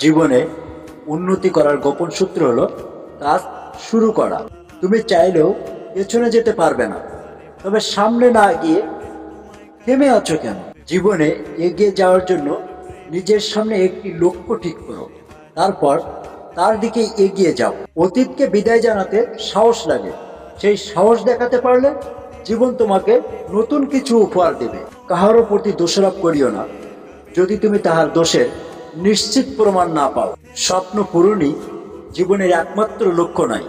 জীবনে উন্নতি করার গোপন সূত্র হলো, কাজ শুরু করা। তুমি চাইলেও পেছনে যেতে পারবে না। তবে সামনে না গিয়ে থেমে আছো কেন? জীবনে এগিয়ে যাওয়ার জন্য নিজের সামনে একটি লক্ষ্য ঠিক করো। তারপর তার দিকে এগিয়ে যাও। অতীতকে বিদায় জানাতে সাহস লাগে। সেই সাহস দেখাতে পারলে জীবন তোমাকে নতুন কিছু উপহার দেবে। কাহারও প্রতি দোষারোপ করিও না। যদি তুমি তাহার দোষের নিশ্চিত প্রমাণ না পাও। স্বপ্ন পূরণই জীবনের একমাত্র লক্ষ্য নয়।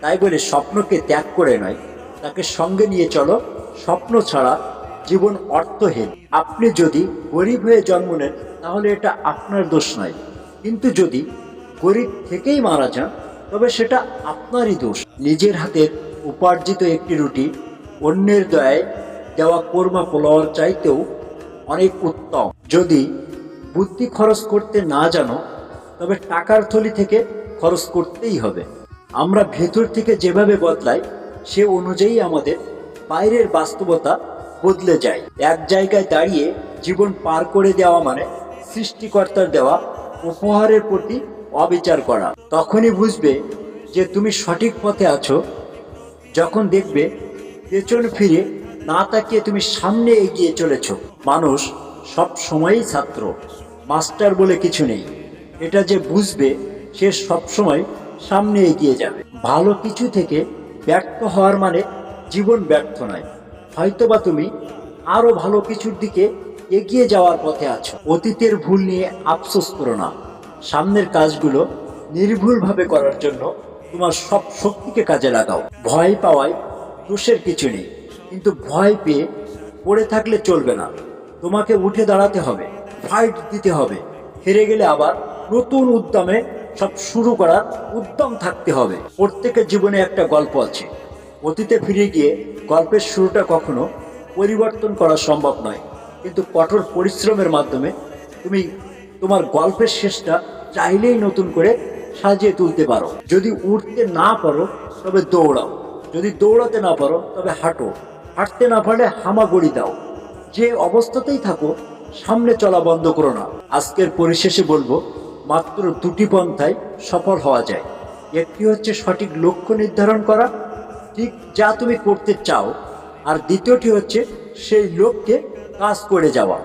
তাই বলে স্বপ্নকে ত্যাগ করে নয়। তাকে সঙ্গে নিয়ে চলো। স্বপ্ন ছাড়া জীবন অর্থহীন। আপনি যদি গরিব হয়ে জন্ম নেন, তাহলে এটা আপনার দোষ নয়। কিন্তু যদি গরিব থেকেই মারা যান, তবে সেটা আপনারই দোষ। নিজের হাতের উপার্জিত একটি রুটি অন্যের দয়ায় দেওয়া কোরমা পোলাওয়ার চাইতেও অনেক উত্তম। যদি বুদ্ধি খরচ করতে না জানো, তবে টাকার থলি থেকে খরচ করতেই হবে। আমরা ভেতর থেকে যেভাবে বদলাই, সে অনুযায়ী আমাদের বাইরের বাস্তবতা বদলে যায়। এক জায়গায় দাঁড়িয়ে জীবন পার করে দেওয়া মানে সৃষ্টিকর্তার দেওয়া, উপহারের প্রতি অবিচার করা। তখনই বুঝবে যে তুমি সঠিক পথে আছো। যখন দেখবে পেছন ফিরে না তাকিয়ে তুমি সামনে এগিয়ে চলেছ। মানুষ সব সময়ই ছাত্র। মাস্টার বলে কিছু নেই। এটা যে বুঝবে, সে সব সময় সামনে এগিয়ে যাবে। ভালো কিছু থেকে ব্যর্থ হওয়ার মানে জীবন ব্যর্থ নয়। হয়তোবা তুমি আরও ভালো কিছুর দিকে এগিয়ে যাওয়ার পথে আছো। অতীতের ভুল নিয়ে আফসোস করো না। সামনের কাজগুলো নির্ভুলভাবে করার জন্য তোমার সব শক্তিকে কাজে লাগাও। ভয় পাওয়ায় দোষের কিছু নেই। কিন্তু ভয় পেয়ে পড়ে থাকলে চলবে না। তোমাকে উঠে দাঁড়াতে হবে ফাইট দিতে হবে। হেরে গেলে আবার নতুন উদ্যমে সব শুরু করার উদ্যম থাকতে হবে। প্রত্যেকের জীবনে একটা গল্প আছে। অতীতে ফিরে গিয়ে গল্পের শুরুটা কখনো পরিবর্তন করা সম্ভব নয়। কিন্তু কঠোর পরিশ্রমের মাধ্যমে তুমি তোমার গল্পের শেষটা চাইলেই নতুন করে সাজিয়ে তুলতে পারো। যদি উঠতে না পারো, তবে দৌড়াও। যদি দৌড়াতে না পারো, তবে হাঁটো। হাঁটতে না পারলে হামাগুড়ি দাও। যে অবস্থাতেই থাকো, সামনে চলা বন্ধ করো না। আজকের পরিশেষে বলব, মাত্র দুটি পন্থায় সফল হওয়া যায়। একটি হচ্ছে সঠিক লক্ষ্য নির্ধারণ করা, ঠিক যা তুমি করতে চাও, আর দ্বিতীয়টি হচ্ছে সেই লক্ষ্যে কাজ করে যাওয়া।